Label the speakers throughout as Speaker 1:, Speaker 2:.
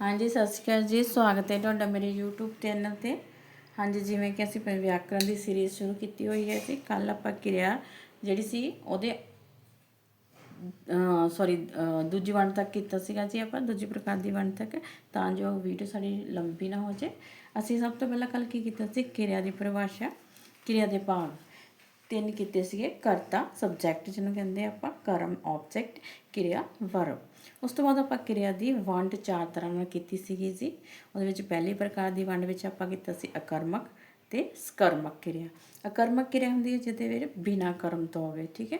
Speaker 1: ਹਾਂਜੀ, ਸਤਿ ਸ਼੍ਰੀ ਅਕਾਲ ਜੀ। ਸਵਾਗਤ ਹੈ ਤੁਹਾਡਾ ਮੇਰੇ YouTube ਚੈਨਲ ਤੇ। ਹਾਂਜੀ, ਜਿਵੇਂ ਕਿ ਅਸੀਂ ਪ- ਵਿਆਕਰਣ ਦੀ ਸੀਰੀਜ਼ ਸ਼ੁਰੂ ਕੀਤੀ ਹੋਈ ਹੈ ਜੀ। ਕੱਲ ਆਪਾਂ ਕਿਰਿਆ ਜਿਹੜੀ ਸੀ, ਉਹਦੇ ਸੌਰੀ ਦੂਜੀ ਵੰਡ ਤੱਕ ਕੀਤਾ ਸੀਗਾ ਜੀ ਆਪਾਂ, ਦੂਜੀ ਪ੍ਰਕਾਰ ਦੀ ਵੰਡ ਤੱਕ। ਤਾਂ ਜੋ ਵੀਡੀਓ ਸਾਡੀ ਲੰਬੀ ਨਾ ਹੋ ਜਾਏ। ਅਸੀਂ ਸਭ ਤੋਂ ਪਹਿਲਾਂ ਕੱਲ ਕੀ ਕੀਤਾ ਸੀ? ਕਿਰਿਆ ਦੀ ਪਰਿਭਾਸ਼ਾ, ਕਿਰਿਆ ਦੇ ਭਾਗ। ਤਿੰਨ ਕੀਤੇ ਸੀਗੇ ਕਰਤਾ ਸਬਜੈਕਟ ਜਿਹਨੂੰ ਕਹਿੰਦੇ ਆਪਾਂ, ਕਰਮ ਆਬਜੈਕਟ ਕਿਰਿਆ ਵਰਬ ਉਸ ਤੋਂ ਬਾਅਦ ਆਪਾਂ ਕਿਰਿਆ ਦੀ ਵੰਡ ਚਾਰ ਤਰ੍ਹਾਂ ਨਾਲ ਕੀਤੀ ਸੀਗੀ ਜੀ। ਉਹਦੇ ਵਿੱਚ ਪਹਿਲੀ ਪ੍ਰਕਾਰ ਦੀ ਵੰਡ ਵਿੱਚ ਆਪਾਂ ਕੀਤਾ ਸੀ ਅਕਰਮਕ ਤੇ ਸਕਰਮਕ ਕਿਰਿਆ। ਅਕਰਮਕ ਕਿਰਿਆ ਹੁੰਦੀ ਹੈ ਜਿਹਦੇ ਵਿੱਚ ਬਿਨਾ ਕਰਮ ਤੋਂ ਹੋਵੇ, ਠੀਕ ਹੈ?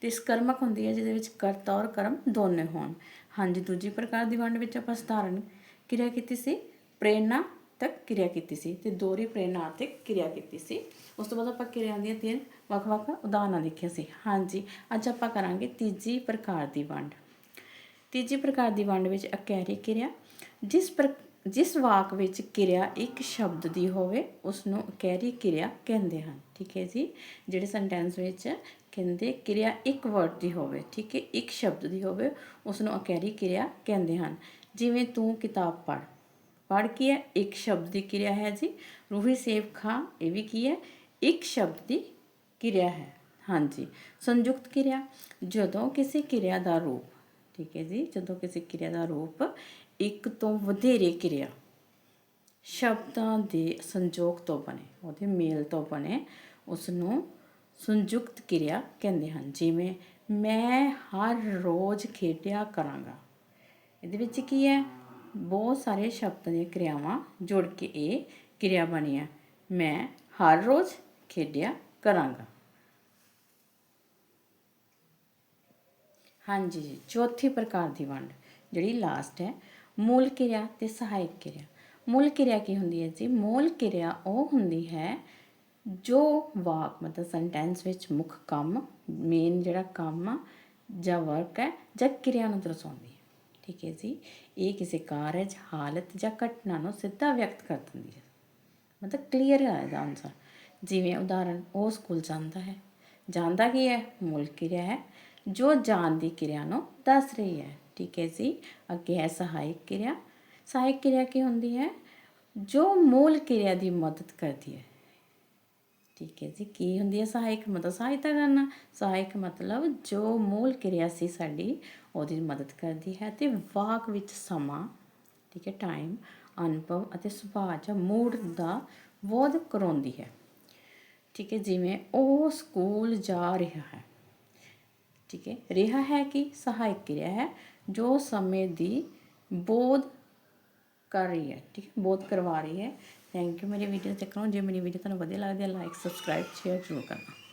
Speaker 1: ਤੇ ਸਕਰਮਕ ਹੁੰਦੀ ਹੈ ਜਿਹਦੇ ਵਿੱਚ ਕਰਤਾ ਔਰ ਕਰਮ ਦੋਨੇ ਹੋਣ। ਹਾਂਜੀ, ਦੂਜੀ ਪ੍ਰਕਾਰ ਦੀ ਵੰਡ ਵਿੱਚ ਆਪਾਂ ਸਧਾਰਨ ਕਿਰਿਆ ਕੀਤੀ ਸੀ ਪ੍ਰੇਰਣਾ ਤੱਕ ਕਿਰਿਆ ਕੀਤੀ ਸੀ ਤੇ ਦੋਹਰੀ ਪ੍ਰੇਰਣਾ ਤੇ ਕਿਰਿਆ ਕੀਤੀ ਸੀ। ਉਸ ਤੋਂ ਬਾਅਦ ਆਪਾਂ ਕਿਰਿਆ ਦੀਆਂ ਤਿੰਨ ਵੱਖ-ਵੱਖ ਉਦਾਹਰਨਾਂ ਦੇਖੀਆਂ ਸੀ। ਹਾਂਜੀ, ਅੱਜ ਆਪਾਂ ਕਰਾਂਗੇ ਤੀਜੀ ਪ੍ਰਕਾਰ ਦੀ ਵੰਡ। ਤੀਜੀ ਪ੍ਰਕਾਰ ਦੀ ਵੰਡ ਵਿੱਚ ਅਕੈਰੀ ਕਿਰਿਆ। ਜਿਸ ਪਰ, ਜਿਸ ਵਾਕ ਵਿੱਚ ਕਿਰਿਆ ਇੱਕ ਸ਼ਬਦ ਦੀ ਹੋਵੇ ਉਸ ਨੂੰ ਅਕੈਰੀ ਕਿਰਿਆ ਕਹਿੰਦੇ ਹਨ। ਠੀਕ ਹੈ ਜੀ? ਜਿਹੜੇ ਸੈਂਟੈਂਸ ਵਿੱਚ ਕਹਿੰਦੇ ਕਿਰਿਆ ਇੱਕ ਵਰਡ ਦੀ ਹੋਵੇ, ਠੀਕ ਹੈ, ਇੱਕ ਸ਼ਬਦ ਦੀ ਹੋਵੇ ਉਸ ਨੂੰ ਅਕੈਰੀ ਕਿਰਿਆ ਕਹਿੰਦੇ ਹਨ। ਜਿਵੇਂ ਤੂੰ ਕਿਤਾਬ ਪੜ੍ਹ। ਪੜ੍ਹ ਕੀ ਹੈ? ਇੱਕ ਸ਼ਬਦ ਦੀ ਕਿਰਿਆ ਹੈ ਜੀ। ਰੂਹੀ ਸੇਬ ਖਾ, ਇਹ ਵੀ ਕੀ ਹੈ? ਇੱਕ ਸ਼ਬਦ ਦੀ ਕਿਰਿਆ ਹੈ। ਹਾਂਜੀ, ਸੰਯੁਕਤ ਕਿਰਿਆ। ਜਦੋਂ ਕਿਸੇ ਕਿਰਿਆ ਦਾ ਰੂਪ, ਠੀਕ ਹੈ ਜੀ, ਜਦੋਂ ਕਿਸੇ ਕਿਰਿਆ ਦਾ ਰੂਪ ਇੱਕ ਤੋਂ ਵਧੇਰੇ ਕਿਰਿਆ, ਸ਼ਬਦਾਂ ਦੇ ਸੰਜੋਗ ਤੋਂ ਬਣੇ, ਉਹਦੇ ਮੇਲ ਤੋਂ ਬਣੇ ਉਸ ਨੂੰ ਸੰਯੁਕਤ ਕਿਰਿਆ ਕਹਿੰਦੇ ਹਨ। ਜਿਵੇਂ, ਮੈਂ ਹਰ ਰੋਜ਼ ਖੇਡਿਆ ਕਰਾਂਗਾ। ਇਹਦੇ ਵਿੱਚ ਕੀ ਹੈ? ਬਹੁਤ ਸਾਰੇ ਸ਼ਬਦਾਂ ਦੀਆਂ ਕਿਰਿਆਵਾਂ ਜੋੜ ਕੇ ਇਹ ਕਿਰਿਆ ਬਣੀ ਹੈ ਮੈਂ ਹਰ ਰੋਜ਼ ਖੇਡਿਆ ਕਰਾਂਗਾ। ਹਾਂਜੀ ਜੀ, ਚੌਥੀ ਪ੍ਰਕਾਰ ਦੀ ਵੰਡ, ਜਿਹੜੀ ਲਾਸਟ ਹੈ, ਮੂਲ ਕਿਰਿਆ ਤੇ ਸਹਾਇਕ ਕਿਰਿਆ। ਮੂਲ ਕਿਰਿਆ ਕੀ ਹੁੰਦੀ ਹੈ ਜੀ? ਮੂਲ ਕਿਰਿਆ ਉਹ ਹੁੰਦੀ ਹੈ ਜੋ ਵਾਕ, ਮਤਲਬ ਸੈਂਟੈਂਸ ਵਿੱਚ ਮੁੱਖ ਕੰਮ ਮੇਨ ਜਿਹੜਾ ਕੰਮ ਆ ਜਾਂ ਵਰਕ ਹੈ ਜਾਂ ਕਿਰਿਆ ਨੂੰ ਦਰਸਾਉਂਦੀ ਹੈ। ਠੀਕ ਹੈ ਜੀ ਇਹ ਕਿਸੇ ਕਾਰਜ ਹਾਲਤ ਜਾਂ ਘਟਨਾ ਨੂੰ ਸਿੱਧਾ ਵਿਅਕਤ ਕਰ ਦਿੰਦੀ ਹੈ ਮਤਲਬ ਕਲੀਅਰ ਹੈ ਇਹਦਾ ਆਨਸਰ ਜਿਵੇਂ ਉਦਾਹਰਨ ਉਹ ਸਕੂਲ ਜਾਂਦਾ ਹੈ ਜਾਂਦਾ ਕੀ ਹੈ ਮੂਲ ਕਿਰਿਆ ਹੈ ਜੋ ਜਾਣ ਦੀ ਕਿਰਿਆ ਨੂੰ ਦੱਸ ਰਹੀ ਹੈ ਠੀਕ ਹੈ ਜੀ ਅੱਗੇ ਹੈ ਸਹਾਇਕ ਕਿਰਿਆ ਸਹਾਇਕ ਕਿਰਿਆ ਕੀ ਹੁੰਦੀ ਹੈ ਜੋ ਮੂਲ ਕਿਰਿਆ ਦੀ ਮਦਦ ਕਰਦੀ ਹੈ ਠੀਕ ਹੈ ਜੀ ਕੀ ਹੁੰਦੀ ਹੈ? ਸਹਾਇਕ ਮਤਲਬ ਸਹਾਇਤਾ ਕਰਨਾ। ਸਹਾਇਕ ਮਤਲਬ ਜੋ ਮੂਲ ਕਿਰਿਆ ਸੀ ਸਾਡੀ, ਉਹਦੀ ਮਦਦ ਕਰਦੀ ਹੈ ਤੇ ਵਾਕ ਵਿੱਚ ਸਮਾਂ, ਠੀਕ ਹੈ ਟਾਈਮ ਅਨੁਭਵ ਅਤੇ ਸੁਭਾਅ ਜਾਂ ਮੂਡ ਦਾ ਬੋਧ ਕਰਾਉਂਦੀ ਹੈ। ਠੀਕ ਹੈ, ਜਿਵੇਂ ਉਹ ਸਕੂਲ ਜਾ ਰਿਹਾ ਹੈ। ਠੀਕ ਹੈ, ਰਿਹਾ ਹੈ ਕਿ ਸਹਾਇਕ ਕਿਰਿਆ ਹੈ, ਜੋ ਸਮੇਂ ਦੀ ਬੋਧ ਕਰ ਰਹੀ ਹੈ। ਠੀਕ ਹੈ, ਬੋਧ ਕਰਵਾ ਰਹੀ ਹੈ। ਥੈਂਕ ਯੂ ਮੇਰੀ ਵੀਡੀਓ ਦੇਖਣ ਨੂੰ ਜੇ ਮੇਰੀ ਵੀਡੀਓ ਤੁਹਾਨੂੰ ਵਧੀਆ ਲੱਗਦੀ ਹੈ ਲਾਈਕ ਸਬਸਕ੍ਰਾਈਬ ਸ਼ੇਅਰ ਜ਼ਰੂਰ ਕਰਨਾ।